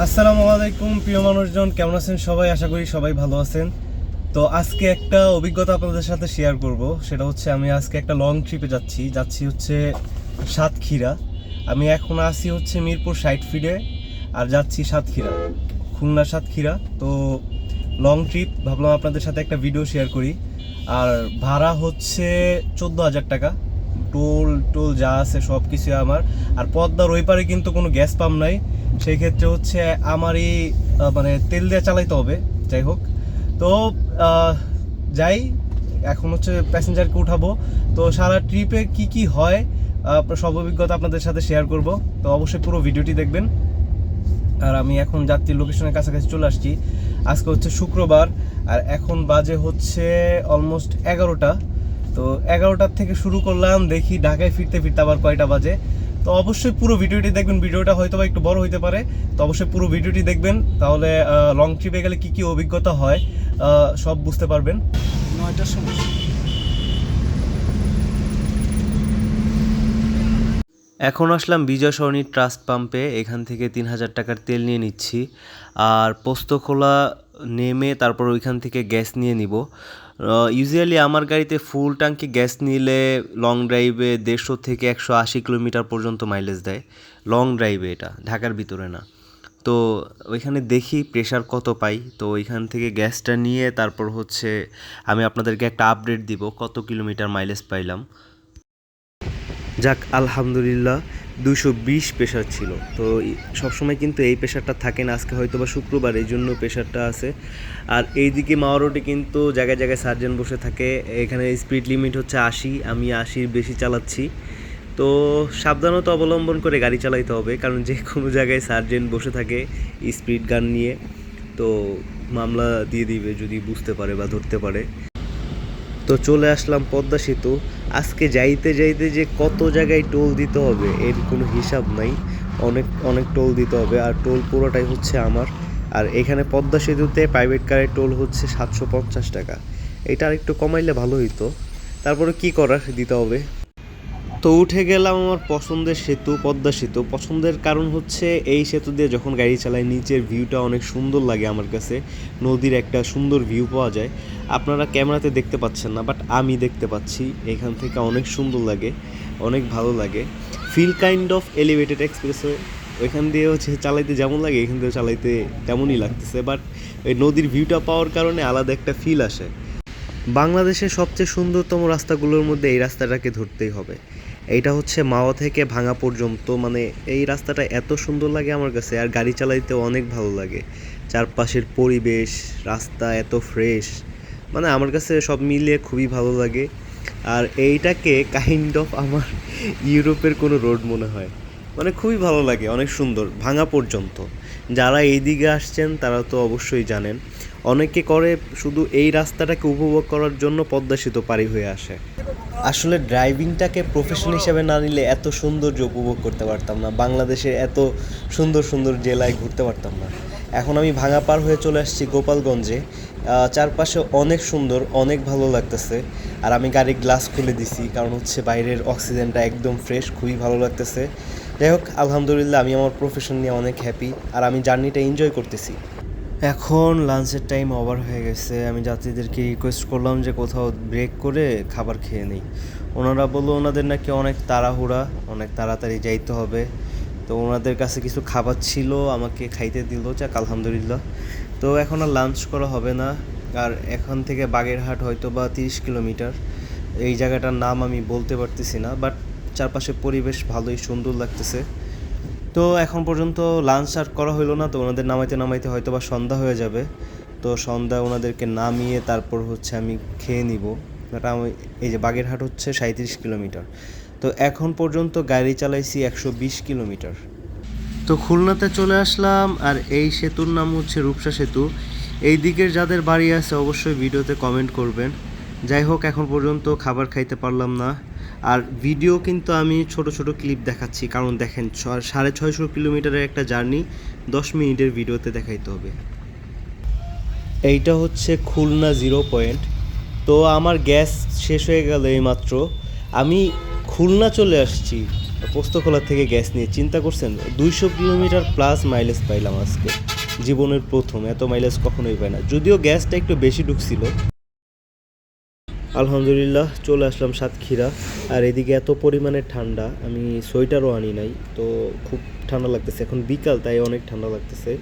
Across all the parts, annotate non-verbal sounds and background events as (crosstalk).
আসসালামু আলাইকুম, প্রিয় মানুষজন। কেমন আছেন সবাই? আশা করি সবাই ভালো আছেন। তো আজকে একটা অভিজ্ঞতা আপনাদের সাথে শেয়ার করব। সেটা হচ্ছে, আমি আজকে একটা লং ট্রিপে যাচ্ছি। যাচ্ছি হচ্ছে সাতক্ষীরা। আমি এখন আসি হচ্ছে মিরপুর সাইড ফিডে আর যাচ্ছি সাতক্ষীরা, খুলনা সাতক্ষীরা। তো লং ট্রিপ ভাবলাম আপনাদের সাথে একটা ভিডিও শেয়ার করি। আর ভাড়া হচ্ছে চোদ্দ হাজার টাকা। টোল টোল যা আছে সব কিছু আমার। আর পদ্মার ওই পারে কিন্তু কোনো গ্যাস পাম্প নাই। সেই ক্ষেত্রে হচ্ছে আমারই মানে তেল দিয়ে চালাইতে হবে, যাই হোক। তো যাই, এখন হচ্ছে প্যাসেঞ্জারকে উঠাবো। তো সারা ট্রিপে কি কি হয় সব অভিজ্ঞতা আপনাদের সাথে শেয়ার করব। তো অবশ্যই পুরো ভিডিওটি দেখবেন। আর আমি এখন যাত্রীর লোকেশনের কাছাকাছি চলে আসছি। আজকে হচ্ছে শুক্রবার, আর এখন বাজে হচ্ছে অলমোস্ট এগারোটা। তো এগারোটার থেকে শুরু করলাম দেখি ঢাকায় ফিরতে ফিরতে আবার কয়টা বাজে। তো অবশ্যই পুরো ভিডিওটি দেখবেন ভিডিওটা হয়তো বা একটু বড় হইতে পারে তো অবশ্যই পুরো ভিডিওটি দেখবেন। তাহলে লং ট্রিপে গেলে কি কি অভিজ্ঞতা হয় সব বুঝতে পারবেন। নয়টার সময়। এখন আসলাম বিজয় সরণি ট্রাস্ট পাম্পে এখান থেকে তিন হাজার টাকার তেল নিয়ে নিচ্ছি। আর পোস্তখোলা নেমে তারপর ওইখান থেকে গ্যাস নিয়ে নিব। ইউজুয়ালি আমার গাড়িতে ফুল ট্যাঙ্কি গ্যাস নিলে লং ড্রাইভে দেড়শো থেকে একশো আশি কিলোমিটার পর্যন্ত মাইলেজ দেয়। লং ড্রাইভে এটা, ঢাকার ভিতরে না। তো ওইখানে দেখি প্রেশার কত পাই। তো ওইখান থেকে গ্যাসটা নিয়ে তারপর হচ্ছে আমি আপনাদেরকে একটা আপডেট দিব কত কিলোমিটার মাইলেজ পাইলাম। যাক, আলহামদুলিল্লাহ। দুশো বিশ প্রেশার ছিল। তো সবসময় কিন্তু এই প্রেশারটা থাকে না। আজকে হয়তো বা শুক্রবার, এই জন্য প্রেশারটা আছে। আর এইদিকে মাওয়া রোডে কিন্তু জায়গায় জায়গায় সার্জেন্ট বসে থাকে। এখানে স্পিড লিমিট হচ্ছে আশি, আমি আশির বেশি চালাচ্ছি। তো সাবধানতা অবলম্বন করে গাড়ি চালাইতে হবে, কারণ যে কোনো জায়গায় সার্জেন্ট বসে থাকে স্পিড গান নিয়ে। তো মামলা দিয়ে দিবে যদি বুঝতে পারে বা ধরতে পারে। তো চলে আসলাম পদ্মা সেতু। আজকে যাইতে যাইতে যে কত জায়গায় টোল দিতে হবে এর কোনো হিসাব নাই। অনেক অনেক টোল দিতে হবে আর টোল পুরোটাই হচ্ছে আমার। আর এখানে পদ্মা সেতুতে প্রাইভেট কারের টোল হচ্ছে সাতশো পঞ্চাশ টাকা। এটা আর একটু কমাইলে ভালো হইতো। তারপরে কি করার দিতে হবে? তো উঠে গেলাম আমার পছন্দের সেতু, পদ্মা সেতু। পছন্দের কারণ হচ্ছে এই সেতু দিয়ে যখন গাড়ি চালাই নিচের ভিউটা অনেক সুন্দর লাগে আমার কাছে। নদীর একটা সুন্দর ভিউ পাওয়া যায়। আপনারা ক্যামেরাতে দেখতে পাচ্ছেন না বাট আমি দেখতে পাচ্ছি। এখান থেকে অনেক সুন্দর লাগে, অনেক ভালো লাগে। Feel kind of elevated expressway ওইখান দিয়ে হচ্ছে চালাইতে যেমন লাগে, এখান দিয়ে চালাইতে তেমনই লাগতেছে। বাট ওই নদীর ভিউটা পাওয়ার কারণে আলাদা একটা ফিল আসে। বাংলাদেশের সবচেয়ে সুন্দরতম রাস্তাগুলোর মধ্যে এই রাস্তাটাকে ধরতেই হবে। এইটা হচ্ছে মাওয়া থেকে ভাঙা পর্যন্ত। মানে এই রাস্তাটা এত সুন্দর লাগে আমার কাছে, আর গাড়ি চালাইতে অনেক ভালো লাগে। চারপাশের পরিবেশ, রাস্তা এত ফ্রেশ মানে আমার কাছে সব মিলিয়ে খুবই ভালো লাগে। আর এইটাকে কাইন্ড অফ আমার ইউরোপের কোনো রোড মনে হয়। মানে খুবই ভালো লাগে, অনেক সুন্দর, ভাঙা পর্যন্ত। যারা এই দিকে আসছেন তারা তো অবশ্যই জানেন। অনেকে করে শুধু এই রাস্তাটাকে উপভোগ করার জন্য পদ্মা সেতু পারি হয়ে আসে। আসলে ড্রাইভিংটাকে প্রফেশন হিসেবে না নিলে এত সৌন্দর্য উপভোগ করতে পারতাম না। বাংলাদেশের এত সুন্দর সুন্দর জেলায় ঘুরতে পারতাম না। এখন আমি ভাঙা পার হয়ে চলে আসছি গোপালগঞ্জে। চারপাশে অনেক সুন্দর, অনেক ভালো লাগতেছে। আর আমি গাড়ির গ্লাস খুলে দিছি, কারণ হচ্ছে বাইরের অক্সিজেনটা একদম ফ্রেশ খুবই ভালো লাগতেছে। যাই হোক, আলহামদুলিল্লাহ আমি আমার প্রফেশন নিয়ে অনেক হ্যাপি আর আমি জার্নিটা এনজয় করতেছি। এখন লাঞ্চের টাইম ওভার হয়ে গেছে। আমি যাত্রীদেরকে রিকোয়েস্ট করলাম যে কোথাও ব্রেক করে খাবার খেয়ে নিই। ওনারা বলল, ওনাদের নাকি অনেক তাড়াহুড়া, অনেক তাড়াতাড়ি যাইতে হবে। তো ওনাদের কাছে কিছু খাবার ছিল, আমাকে খাইতে দিল, যাক, আলহামদুলিল্লাহ। তো এখন আর লাঞ্চ করা হবে না। আর এখান থেকে বাগেরহাট হয়তো বা তিরিশ কিলোমিটার। এই জায়গাটার নাম আমি বলতে পারতেছি না, বাট চারপাশে পরিবেশ ভালোই সুন্দর লাগতেছে। তো এখন পর্যন্ত লাঞ্চ আর করা হলো না, তো ওনাদের নামাইতে নামাইতে হয়তো বা সন্ধ্যা হয়ে যাবে। তো সন্ধ্যা ওনাদেরকে নামিয়ে তারপর হচ্ছে আমি খেয়ে নিব। বাট আমি, এই যে বাগেরহাট হচ্ছে সাঁত্রিশ কিলোমিটার। তো এখন পর্যন্ত গাড়ি চালাইছি একশো বিশ কিলোমিটার। তো খুলনাতে চলে আসলাম, আর এই সেতুর নাম হচ্ছে রূপসা সেতু। এই দিকের যাদের বাড়ি আছে অবশ্যই ভিডিওতে কমেন্ট করবেন। যাই হোক, এখন পর্যন্ত খাবার খাইতে পারলাম না। আর ভিডিও কিন্তু আমি ছোট ছোট ক্লিপ দেখাচ্ছি। কারণ দেখেন সাড়ে ছয়শো কিলোমিটারের একটা জার্নি দশ মিনিটের ভিডিওতে দেখাইতে হবে। এইটা হচ্ছে খুলনা জিরো পয়েন্ট তো আমার গ্যাস শেষ হয়ে গেল এইমাত্র। আমি খুলনা চলে আসছি, পোস্তখোলা থেকে গ্যাস নিয়ে। চিন্তা করছেন, দুইশো কিলোমিটার প্লাস মাইলেজ পাইলাম আজকে। জীবনের প্রথম, এত মাইলেজ কখনোই পাই না। যদিও গ্যাসটা একটু বেশি ঢুকছিল। আলহামদুলিল্লাহ, চলে আসলাম সাতক্ষীরা। আর এদিকে এত পরিমাণে ঠান্ডা, আমি সোয়েটারও আনি নাই, তো খুব ঠান্ডা লাগতেছে। এখন বিকাল, তাই অনেক ঠান্ডা লাগতেছে।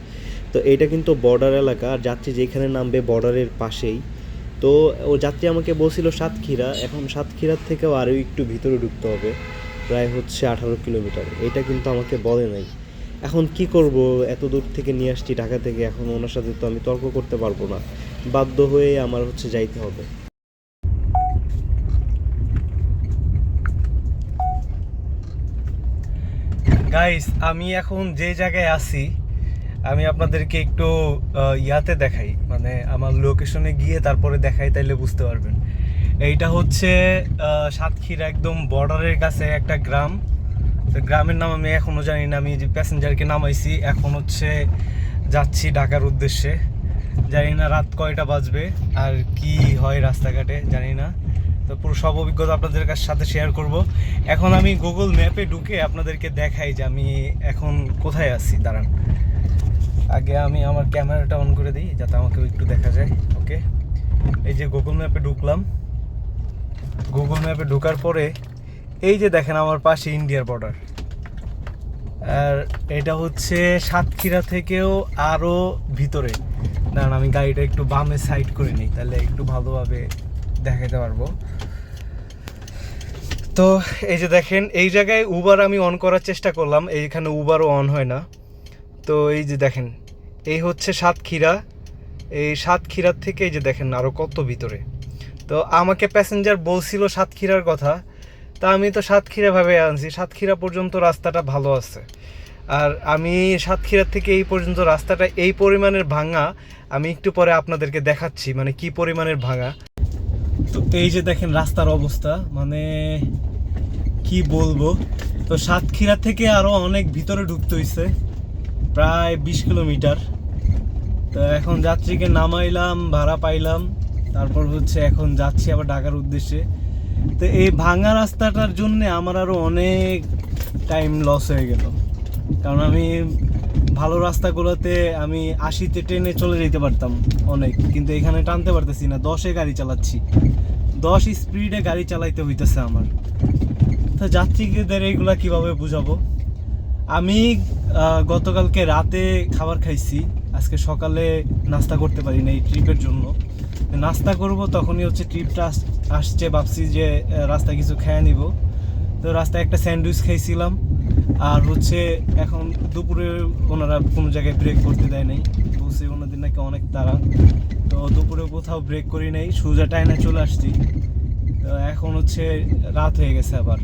তো এটা কিন্তু বর্ডার এলাকা, আর যাত্রী যেখানে নামবে বর্ডারের পাশেই। তো ও যাত্রী আমাকে বলছিল সাতক্ষীরা, এখন সাতক্ষীরার থেকেও আরও একটু ভিতরে ঢুকতে হবে, প্রায় হচ্ছে আঠারো কিলোমিটার। এটা কিন্তু আমাকে বলে নাই। এখন কি করব? এত দূর থেকে নিয়ে আসছি ঢাকা থেকে, এখন ওনার সাথে তো আমি তর্ক করতে পারব না। বাধ্য হয়ে আমার হচ্ছে যাইতে হবে। গাইস আমি এখন যে জায়গায় আছি, আমি আপনাদেরকে একটু ইয়াতে দেখাই। মানে আমার লোকেশনে গিয়ে তারপরে দেখাই, তাইলে বুঝতে পারবেন। এইটা হচ্ছে সাতক্ষীরা একদম বর্ডারের কাছে একটা গ্রাম। তো গ্রামের নাম আমি এখনও জানি না, আমি যে প্যাসেঞ্জারকে নামাইছি, এখন হচ্ছে যাচ্ছি ঢাকার উদ্দেশ্যে। জানি না রাত কয়টা বাজবে, আর কি হয় রাস্তাঘাটে, জানি না। তো পুরো সব অভিজ্ঞতা আপনাদের কাছ সাথে শেয়ার করব। এখন আমি গুগল ম্যাপে ঢুকে আপনাদেরকে দেখাই যে আমি এখন কোথায় আছি। দাঁড়ান। আগে আমি আমার ক্যামেরাটা অন করে দিই, যাতে আমাকে একটু দেখা যায়। ওকে? এই যে গুগল ম্যাপে ঢুকলাম। গুগল ম্যাপে ঢোকার পরে, এই যে দেখেন আমার পাশে ইন্ডিয়ার বর্ডার আর এটা হচ্ছে সাতক্ষীরা থেকেও আরও ভিতরে। দাঁড়ান, আমি গাড়িটা একটু বামে সাইড করে নিই, তাহলে একটু ভালোভাবে দেখাতে পারব। তো এই যে দেখেন, এই জায়গায় উবার আমি অন করার চেষ্টা করলাম, এইখানে উবারও অন হয় না। তো এই যে দেখেন, এই হচ্ছে সাতক্ষীরা। এই সাতক্ষীরার থেকে এই যে দেখেন আরও কত ভিতরে। তো আমাকে প্যাসেঞ্জার বলছিল সাতক্ষীরার কথা, তা আমি তো সাতক্ষীরা ভাবে আনছি। সাতক্ষীরা পর্যন্ত রাস্তাটা ভালো আছে। আর আমি সাতক্ষীরা থেকে এই পর্যন্ত রাস্তাটা এই পরিমাণের ভাঙা, আমি একটু পরে আপনাদেরকে দেখাচ্ছি মানে কি পরিমাণের ভাঙা। তো এই যে দেখেন রাস্তার অবস্থা মানে কি বলব? তো সাতক্ষীরা থেকে আরও অনেক ভিতরে ঢুকতে হইছে, প্রায় বিশ কিলোমিটার। তো এখন যাত্রীকে নামাইলাম, ভাড়া পাইলাম, তারপর হচ্ছে এখন যাচ্ছি আবার ঢাকার উদ্দেশ্যে। তো এই ভাঙা রাস্তাটার জন্য আমার আরও অনেক টাইম লস হয়ে গেল। কারণ আমি ভালো রাস্তাগুলোতে আমি আশিতে ট্রেনে চলে যেতে পারতাম অনেক কিন্তু এখানে টানতে পারতেছি না। দশে গাড়ি চালাচ্ছি। দশ স্পিডে গাড়ি চালাইতে হইতেছে আমার। তো যাত্রীদের এইগুলা কীভাবে বুঝাবো? আমি গতকালকে রাতে খাবার খাইছি। আজকে সকালে নাস্তা করতে পারি না এই ট্রিপের জন্য। নাস্তা করব তখনই হচ্ছে ট্রিপটা আসছে। ভাবছি যে আহ, রাস্তায় কিছু খেয়ে নিব। তো রাস্তায় একটা স্যান্ডউইচ খাইছিলাম। আর হচ্ছে এখন দুপুরে ওনারা কোনো জায়গায় ব্রেক করতে দেয় নাই। বলছে ওনাদের নাকি অনেক তাড়া। তো দুপুরে কোথাও ব্রেক করি নাই, সোজা টাইনে চলে আসছি। তো এখন হচ্ছে রাত হয়ে গেছে আবার।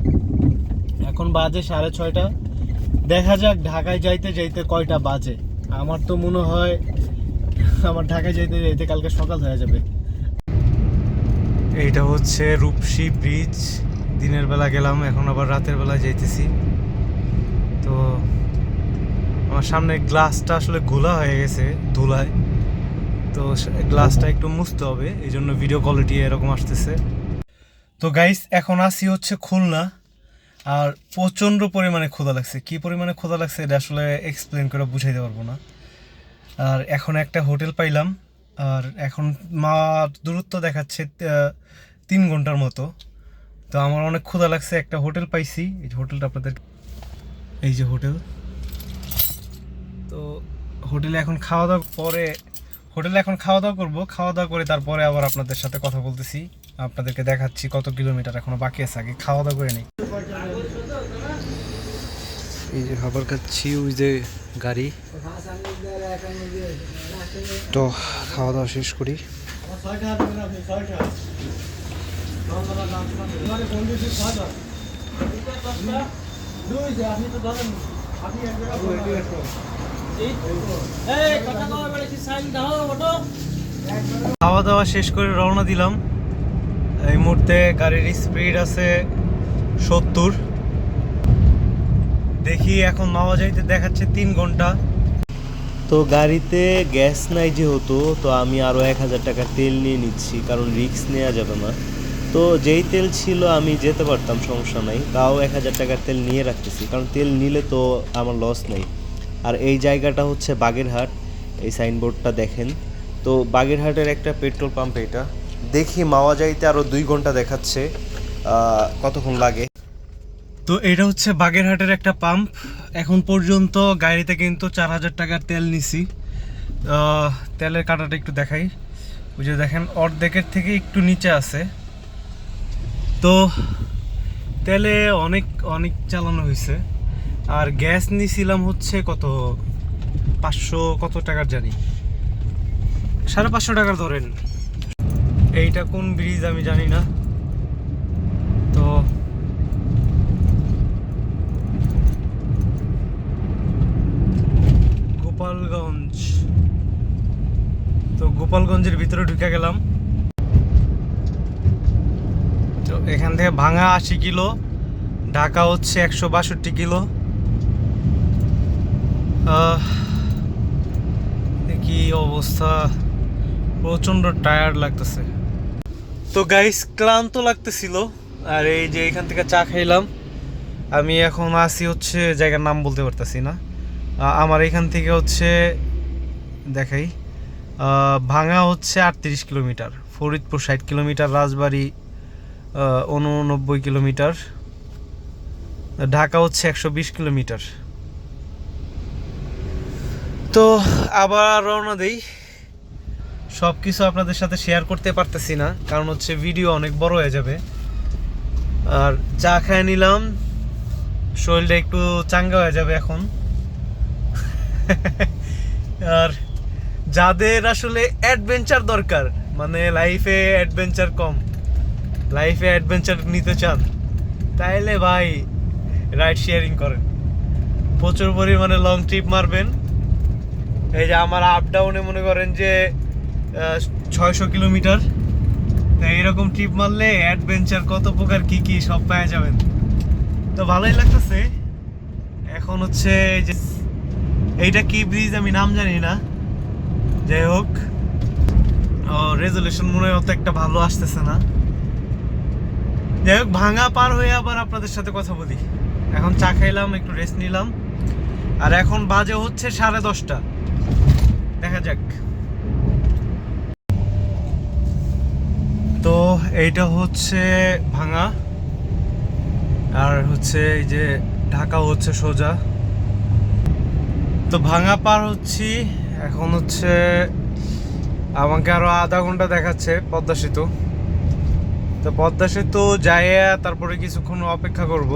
এখন বাজে সাড়ে ছয়টা। দেখা যাক ঢাকায় যাইতে যাইতে কয়টা বাজে। আমার তো মনে হয় আমার ঢাকায় যাইতে যাইতে কালকে সকাল হয়ে যাবে। এইটা হচ্ছে রূপসী ব্রিজ দিনের বেলা গেলাম, এখন আবার রাতের বেলা যাইতেছি। তো আমার সামনে গ্লাসটা আসলে গোলা হয়ে গেছে ধুলায়। তো গ্লাসটা একটু মুছতে হবে, এই জন্য ভিডিও কোয়ালিটি এরকম আসতেছে। তো গাইস এখন আসি হচ্ছে খুলনা, আর প্রচণ্ড পরিমাণে ক্ষুধা লাগছে। কি পরিমাণে ক্ষুধা লাগছে এটা আসলে এক্সপ্লেন করে বুঝাইতে পারব না। আর এখন একটা হোটেল পাইলাম, আর এখন মা দূরত্ব দেখাচ্ছে তিন ঘণ্টার মতো। তো আমার অনেক ক্ষুধা লাগছে, একটা হোটেল পাইছি। এই হোটেলটা আপনাদের এই যে হোটেল। তো হোটেলে এখন খাওয়া দাওয়া পরে, হোটেলে এখন খাওয়া দাওয়া করব। খাওয়া দাওয়া করে তারপরে আবার আপনাদের সাথে কথা বলতেছি। আপনাদেরকে দেখাচ্ছি কত কিলোমিটার এখনও বাকি আছে, আগে খাওয়া দাওয়া করে নিই। এই যে খাবার খাচ্ছি, ওই যে গাড়ি। তো খাওয়া দাওয়া শেষ করি। খাওয়া দাওয়া শেষ করে রওনা দিলাম। এই মুহূর্তে গাড়ির স্পিড আছে সত্তর। দেখি এখন মাওয়া যাইতে দেখাচ্ছে তিন ঘণ্টা। তো গাড়িতে গ্যাস নাই যেহেতু তো আমি আরও এক হাজার টাকা তেল নিয়ে নিচ্ছি কারণ রিক্স নেওয়া যাবে না। তো যেই তেল ছিল আমি যেতে পারতাম, সমস্যা নাই। তাও এক হাজার টাকার তেল নিয়ে রাখতেছি, কারণ তেল নিলে তো আমার লস নেই। আর এই জায়গাটা হচ্ছে বাগেরহাট, এই সাইনবোর্ডটা দেখেন। তো বাগেরহাটের একটা পেট্রোল পাম্প এটা। দেখি মাওয়া যাইতে আরও দুই ঘণ্টা দেখাচ্ছে কতক্ষণ লাগে। তো এটা হচ্ছে বাগেরহাটের একটা পাম্প। এখন পর্যন্ত গাড়িতে কিন্তু চার হাজার টাকার তেল নিছি। তেলের কাটাটা একটু দেখাই। ওই যে দেখেন, অর্ধেকের থেকে একটু নিচে আছে। তো তেলে অনেক অনেক চালানো হয়েছে। আর গ্যাস নিছিলাম হচ্ছে কত? পাঁচশো কত টাকার জানি। সাড়ে পাঁচশো টাকার ধরেন। এইটা কোন ব্রিজ আমি জানি না। তো গোপালগঞ্জ। তো গোপালগঞ্জের ভিতরে ঢুকে গেলাম তো এখান থেকে ভাঙা আশি কিলো, ঢাকা হচ্ছে একশো বাষট্টি কিলো। কি অবস্থা? প্রচণ্ড টায়ার্ড লাগতেছে। তো গাইস ক্লান্ত লাগতেছিল। আর এই যে এখান থেকে চা খাইলাম। আমি এখন আসি হচ্ছে, জায়গার নাম বলতে পারতেছি না। আমার এখান থেকে হচ্ছে, দেখাই। ভাঙা হচ্ছে আটত্রিশ কিলোমিটার, ফরিদপুর ষাট কিলোমিটার, রাজবাড়ি উননব্বই কিলোমিটার। ঢাকা হচ্ছে একশো বিশ কিলোমিটার। তো আবার রওনা দেই। সব কিছু আপনাদের সাথে শেয়ার করতে পারতেছি না, কারণ হচ্ছে ভিডিও অনেক বড় হয়ে যাবে। আর চা খায় নিলাম, শরীরটা একটু চাঙ্গা হয়ে যাবে এখন। আর যাদের আসলে অ্যাডভেঞ্চার দরকার মানে লাইফে অ্যাডভেঞ্চার কম। লাইফে অ্যাডভেঞ্চার নিতে চান, তাইলে ভাই রাইড শেয়ারিং করেন। প্রচুর পরিমাণে লং ট্রিপ মারবেন। এই যে আমার আপ ডাউনে মনে করেন যে ছয়শো কিলোমিটার। তো এইরকম ট্রিপ মারলে অ্যাডভেঞ্চার কত প্রকার, কি কি সব পাওয়া যাবেন। তো ভালোই লাগতেছে। এখন হচ্ছে যে, এইটা কি ব্রিজ আমি নাম জানি না। যাই হোক রেজলিউশন মনে হয় অত একটা ভালো আসতেছে না। যাই হোক, ভাঙা পার হয়ে আবার আপনাদের সাথে কথা বলি। এখন চা খাইলাম, একটু রেস্ট নিলাম। আর এখন বাজে হচ্ছে সাড়ে দশটা। দেখা যাক। তো এইটা হচ্ছে ভাঙা। আর হচ্ছে এই যে ঢাকা হচ্ছে সোজা। তো ভাঙা পার হচ্ছি। এখন হচ্ছে আমাকে আরও আধা ঘণ্টা দেখাচ্ছে পদ্মা সেতু। তো পদ্মা সেতু যাইয়া তারপরে কিছুক্ষণ অপেক্ষা করব।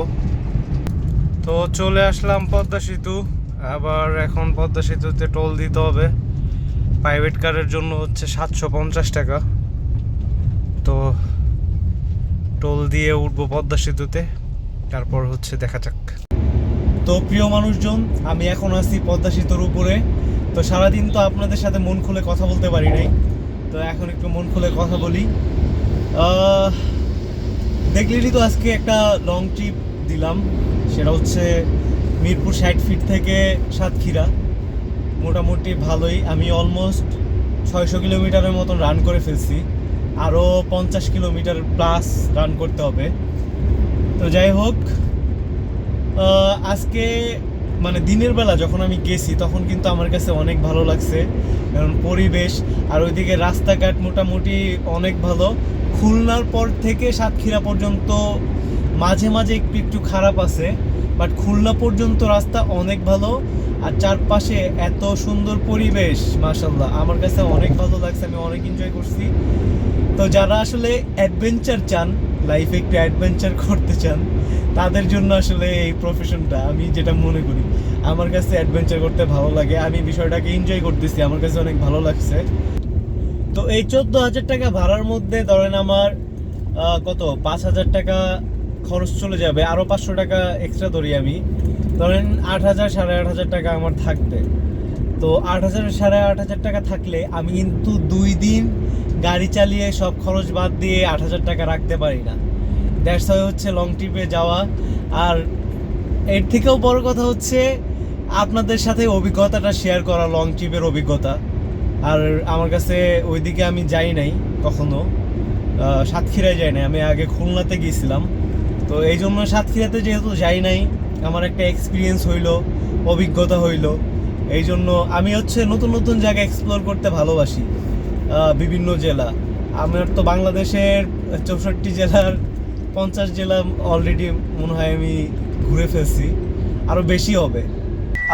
তো চলে আসলাম পদ্মা সেতু। আবার এখন পদ্মা সেতুতে টোল দিতে হবে। প্রাইভেট কারের জন্য হচ্ছে সাতশো পঞ্চাশ টাকা। তো টোল দিয়ে উঠবো পদ্মা সেতুতে। তারপর হচ্ছে দেখা যাক। তো প্রিয় মানুষজন, আমি এখন আছি পদ্মা সেতুর উপরে। তো সারাদিন তো আপনাদের সাথে মন খুলে কথা বলতে পারি নাই। তো এখন একটু মন খুলে কথা বলি। দেখলেনই তো আজকে একটা লং ট্রিপ দিলাম। সেটা হচ্ছে মিরপুর ষাট ফিট থেকে সাতক্ষীরা। মোটামুটি ভালোই। আমি অলমোস্ট ছয়শো কিলোমিটারের মতন রান করে ফেলছি। আরও পঞ্চাশ কিলোমিটার প্লাস রান করতে হবে। তো যাই হোক আজকে মানে দিনের বেলা যখন আমি গেছি, তখন কিন্তু আমার কাছে অনেক ভালো লাগছে। কারণ পরিবেশ আর ওইদিকে রাস্তাঘাট মোটামুটি অনেক ভালো। খুলনার পর থেকে সাতক্ষীরা পর্যন্ত মাঝে মাঝে একটু একটু খারাপ আছে বাট খুলনা পর্যন্ত রাস্তা অনেক ভালো আর চারপাশে এত সুন্দর পরিবেশ মাশাল্লাহ আমার কাছে অনেক ভালো লাগছে, আমি অনেক এনজয় করছি। তো যারা আসলে অ্যাডভেঞ্চার চান লাইফে একটু অ্যাডভেঞ্চার করতে চান, তাদের জন্য আসলে এই প্রফেশনটা আমি যেটা মনে করি, আমার কাছে অ্যাডভেঞ্চার করতে ভালো লাগে। আমি বিষয়টাকে এনজয় করতেছি, আমার কাছে অনেক ভালো লাগছে। তো এই চোদ্দ হাজার টাকা ভাড়ার মধ্যে ধরেন আমার কত? পাঁচ হাজার টাকা খরচ চলে যাবে। আরও পাঁচশো টাকা এক্সট্রা ধরি আমি। ধরেন আট হাজার, সাড়ে আট হাজার টাকা আমার থাকবে। তো আট হাজার, সাড়ে আট হাজার টাকা থাকলে আমি কিন্তু দুই দিন গাড়ি চালিয়ে সব খরচ বাদ দিয়ে আট হাজার টাকা রাখতে পারি না। দ্যাটস ওয়াই হচ্ছে লং ট্রিপে যাওয়া। আর এর থেকেও বড় কথা হচ্ছে, আপনাদের সাথে অভিজ্ঞতাটা শেয়ার করা লং ট্রিপের অভিজ্ঞতা। আর আমার কাছে ওইদিকে আমি যাই নাই কখনো। সাতক্ষীরায় যাই নাই। আমি আগে খুলনাতে গিয়েছিলাম। তো এই জন্য সাতক্ষীরাতে যেহেতু যাই নাই আমার একটা এক্সপিরিয়েন্স হইল অভিজ্ঞতা হইল। এই জন্য আমি হচ্ছে নতুন নতুন জায়গা এক্সপ্লোর করতে ভালোবাসি বিভিন্ন জেলা। আমার তো বাংলাদেশের চৌষট্টি জেলার পঞ্চাশ জেলা অলরেডি মনে হয় আমি ঘুরে ফেলছি। আরও বেশি হবে।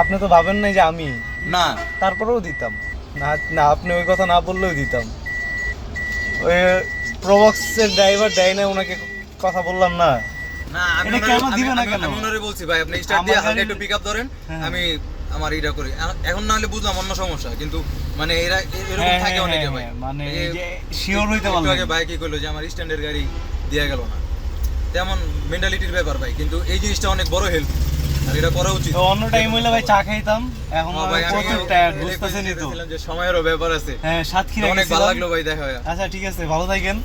আপনি তো ভাবেন নাই যে আমি? না। তারপরেও দিতাম। না না আপনি ওই কথা না বললেও দিতাম। ওই প্রবক্সের ড্রাইভার দেয় না ওনাকে কথা বললাম না। না আমি এটা কেন দিবে না কেন? আমি ওনারে বলছি ভাই আপনি স্টার্ট আমার দিয়ে হালকা একটু পিকআপ ধরেন হ্যাঁ। আমি আমার এটা করি। এখন না হলে বুঝলাম অন্য সমস্যা কিন্তু মানে এরা এরকম থাকে অনেকে ভাই। মানে শিওর হইতে আগে কি করল যে আমার স্ট্যান্ডার্ড গাড়ি দেয়া গেল না। তেমন মেন্টালিটির ব্যাপার ভাই কিন্তু এই জিনিসটা অনেক বড় হেল্প এটা করা উচিত। তো অন্য টাইম হইলে ভাই চা খাইতাম। এখন হ্যাঁ, প্রচুর টায়ার্ড বুঝতেছেনই তো। যে সময়েরও ব্যাপার আছে। হ্যাঁ সাতক্ষীরা অনেক ভালো লাগল ভাই দেখা হয়ে। আচ্ছা ঠিক আছে ভালো থাকেন।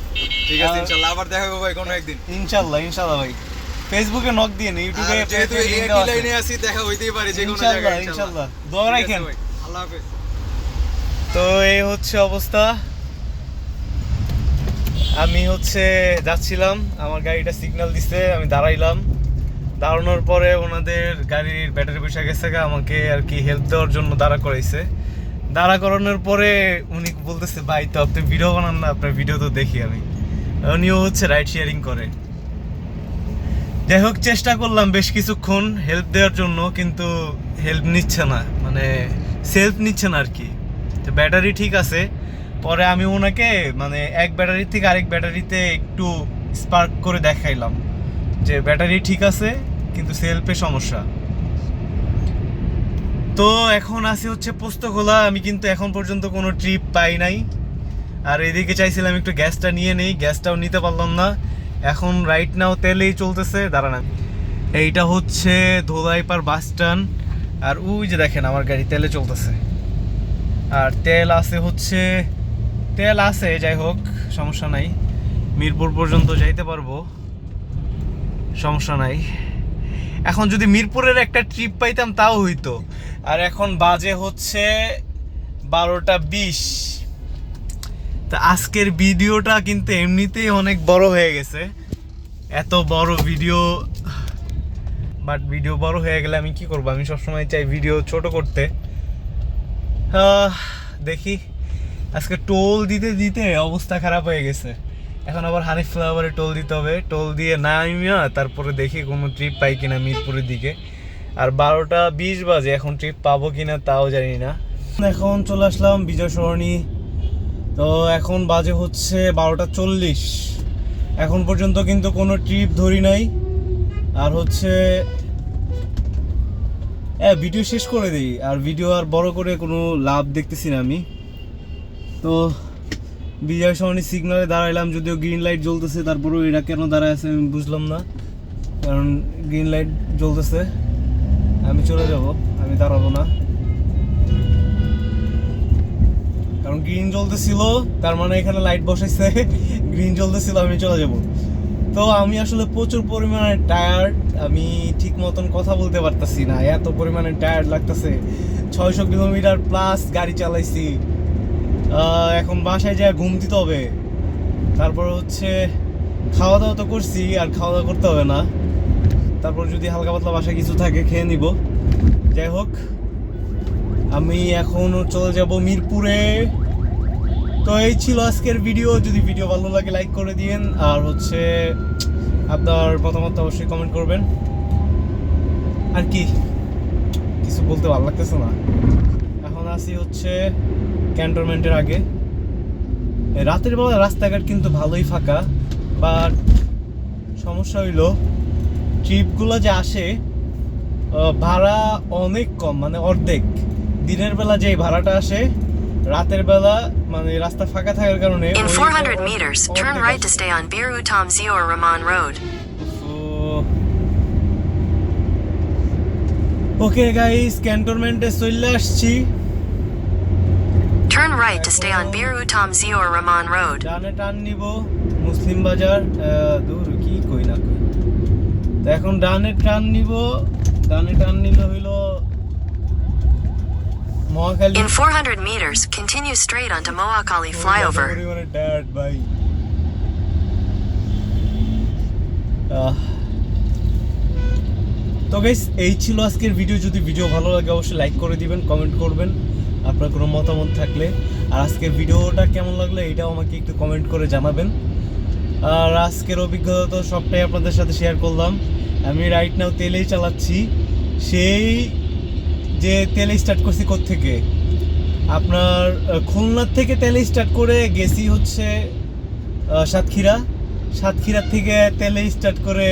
ঠিক আছে ইনশাল্লাহ আবার দেখা হবে ভাই কোনো একদিন। ইনশাল্লাহ ইনশাল্লাহ ভাই। ফেসবুকে নক দিয়ে ইউটিউবে যেহেতু এই লাইনে আছি। দেখা হইতেই পারে যে কোনো জায়গায় ইনশাল্লাহ। দোয়া রাখেন। আল্লাহ হাফেজ। তো এই হচ্ছে অবস্থা। আমি হচ্ছে যাচ্ছিলাম আমার গাড়িটা সিগন্যাল দিছে আমি দাঁড়াইলাম। দাঁড়ানোর পরে ওনাদের গাড়ির ব্যাটারি পয়সা গেছে আমাকে আর কি হেল্প দেওয়ার জন্য দাঁড়া করাইছে। দাঁড়া করানোর পরে উনি বলতেছে, ভাই, তো আপনি ভিডিও বানান না, আপনার ভিডিও তো দেখি আমি। উনিও হচ্ছে রাইড শেয়ারিং করে। যাই হোক চেষ্টা করলাম বেশ কিছুক্ষণ হেল্প দেওয়ার জন্য, কিন্তু হেল্প নিচ্ছে না মানে সেলফ নিচ্ছে না আর কি। তো ব্যাটারি ঠিক আছে, পরে আমি ওনাকে মানে এক ব্যাটারি থেকে আরেক ব্যাটারিতে একটু স্পার্ক করে দেখাইলাম যে ব্যাটারি ঠিক আছে কিন্তু সেলফে সমস্যা। তো এখন আসি হচ্ছে পোস্তখোলা আমি কিন্তু এখন পর্যন্ত কোনো ট্রিপ পাই নাই। আর এদিকে চাইছিলাম একটু গ্যাসটা নিয়ে নেই, গ্যাসটাও নিতে পারলাম না। এখন রাইট নাও তেলেই চলতেছে, দাঁড়ান এইটা হচ্ছে ধোলাইপার বাস স্ট্যান্ড, আর ওই যে দেখেন আমার গাড়ি তেলে চলতেছে। আর তেল আছে হচ্ছে, তেল আছে, যাই হোক, সমস্যা নাই। মিরপুর পর্যন্ত যাইতে পারব। সমস্যা নাই। এখন যদি মিরপুরের একটা ট্রিপ পাইতাম তাও হইতো। আর এখন বাজে হচ্ছে বারোটা বিশ। তা আজকের ভিডিওটা কিন্তু এমনিতেই অনেক বড় হয়ে গেছে। এত বড় ভিডিও বাট ভিডিও বড় হয়ে গেলে আমি কি করব? আমি সবসময় চাই ভিডিও ছোট করতে। দেখি। আজকে টোল দিতে দিতে অবস্থা খারাপ হয়ে গেছে। এখন আবার হানিফ ফ্লাওয়ারে টোল দিতে হবে। টোল দিয়ে না নামিয়া তারপরে দেখি কোনো ট্রিপ পাই কিনা মিরপুরের দিকে। আর বারোটা বিশ বাজে, এখন ট্রিপ পাবো কিনা তাও জানি না। এখন চলে আসলাম বিজয় সরণি। তো এখন বাজে হচ্ছে বারোটা চল্লিশ। এখন পর্যন্ত কিন্তু কোনো ট্রিপ ধরি নাই। আর হচ্ছে হ্যাঁ ভিডিও শেষ করে দিই। আর ভিডিও আর বড় করে কোনো লাভ দেখতেছি না আমি। তো বিজয় সরণি সিগনালে দাঁড়াইলাম, যদিও গ্রিন লাইট জ্বলতেছে, তারপরেও এটা কেন দাঁড়ায় আছে আমি বুঝলাম না। কারণ গ্রিন লাইট জ্বলতেছে, আমি চলে যাব, আমি দাঁড়াবো না। কারণ গ্রিন জ্বলতেছিল, তার মানে এখানে লাইট বসাইছে (laughs) গ্রিন জ্বলতেছিল, আমি চলে যাব। তো আমি আসলে প্রচুর পরিমাণে টায়ার্ড আমি ঠিক মতন কথা বলতে পারতাছি না, এত পরিমাণে টায়ার্ড লাগতেছে। ছয়শো কিলোমিটার প্লাস গাড়ি চালাইছি। এখন বাসায় যা ঘুম দিতে হবে। তারপর হচ্ছে খাওয়া দাওয়া তো করছি, আর খাওয়া দাওয়া করতে হবে না। তারপর যদি হালকা পাতলা বাসায় কিছু থাকে, খেয়ে নিব। যাই হোক, আমি এখন চলে যাব মিরপুরে। তো এই ছিল আজকের ভিডিও। যদি ভিডিও ভালো লাগে লাইক করে দিয়েন। আর হচ্ছে আপনার মতামত অবশ্যই কমেন্ট করবেন। আর কি? কিছু বলতে ভালো লাগতেছে না। আসি হচ্ছে ক্যান্টনমেন্টের আগে রাতের বেলা রাস্তাঘাট কিন্তু ভালোই ফাঁকা বাট সমস্যা হইল ট্রিপগুলো যে আসে ভাড়া অনেক কম মানে অর্ধেক দিনের বেলা যে ভাড়াটা আসে রাতের বেলা মানে রাস্তা ফাঁকা থাকার কারণে In ওই 400 meters, turn অর্ধেক right to আসে। stay on Bir Utam Zior Rahman Road. Okay guys ক্যান্টনমেন্টে চলে আসছি Turn right to stay on Bir Utam Zior Rahman Road. ডানে টান নিব মুসলিম বাজার দূর কি কই না কই। তো এখন ডানে টান নিব ডানে টান নিলে হইল Mohakhali. In 400 meters, continue straight onto Moakali flyover. tired ভাই। তো গাইস এই ছিল আজকের ভিডিও যদি ভিডিও ভালো লাগে অবশ্যই লাইক করে দিবেন কমেন্ট করবেন। আপনার কোনো মতামত থাকলে। আর আজকের ভিডিওটা কেমন লাগল এটাও আমাকে একটু কমেন্ট করে জানাবেন। আর আজকের অভিজ্ঞতা তো সবটাই আপনাদের সাথে শেয়ার করলাম। আমি রাইট নাও তেলেই চালাচ্ছি। সেই যে তেলে স্টার্ট করছি থেকে আপনার খুলনার থেকে তেলে স্টার্ট করে গেছি হচ্ছে সাতক্ষীরা। সাতক্ষীরা থেকে তেলে স্টার্ট করে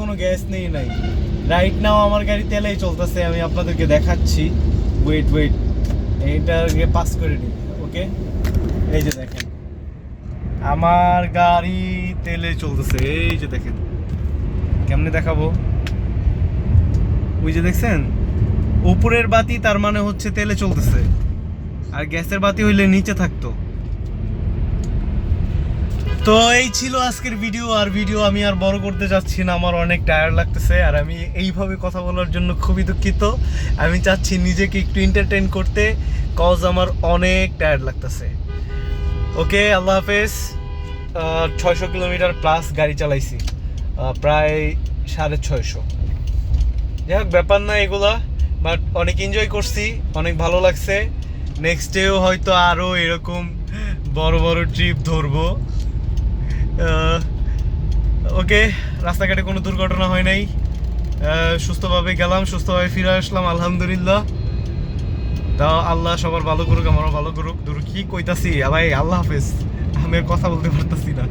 কোনো গ্যাস নেই নাই। রাইট নাও আমার গাড়ি তেলেই চলতেছে, আমি আপনাদেরকে দেখাচ্ছি। ওয়েট ওয়েট এইটাকে পাস করে নিই ওকে এই যে দেখেন। আমার গাড়ি তেলে চলতেছে, এই যে দেখেন। কেমনে দেখাবো? ওই যে দেখছেন? উপরের বাতি তার মানে হচ্ছে তেলে চলতেছে। আর গ্যাসের বাতি হইলে নিচে থাকতো। তো এই ছিল আজকের ভিডিও আর ভিডিও আমি আর বড় করতে যাচ্ছি না, আমার অনেক টায়ার্ড লাগতেছে, আর আমি এইভাবে কথা বলার জন্য খুবই দুঃখিত। আমি চাচ্ছি নিজেকে একটু এন্টারটেন করতে কজ আমার অনেক টায়ার্ড লাগতেছে। ওকে, আল্লাহ হাফেজ। ছয়শো কিলোমিটার প্লাস গাড়ি চালাইছি। প্রায় সাড়ে ছয়শো। যাই হোক, ব্যাপার না এগুলা বাট অনেক এনজয় করছি, অনেক ভালো লাগছে। নেক্সট ডেও হয়তো আরও এরকম বড় বড় ট্রিপ ধরবো। ওকে, রাস্তাঘাটে কোনো দুর্ঘটনা হয় নাই। সুস্থভাবে গেলাম, সুস্থভাবে ফিরে আসলাম, আলহামদুলিল্লাহ। তা আল্লাহ সবার ভালো করুক, আমারও ভালো করুক। দূর, কি কইতাছি? ভাই, আল্লাহ হাফেজ। আমি কথা বলতে পারতাছি না।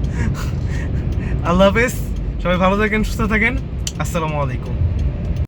আল্লাহ হাফেজ। সবাই ভালো থাকেন, সুস্থ থাকেন। আসসালামু আলাইকুম।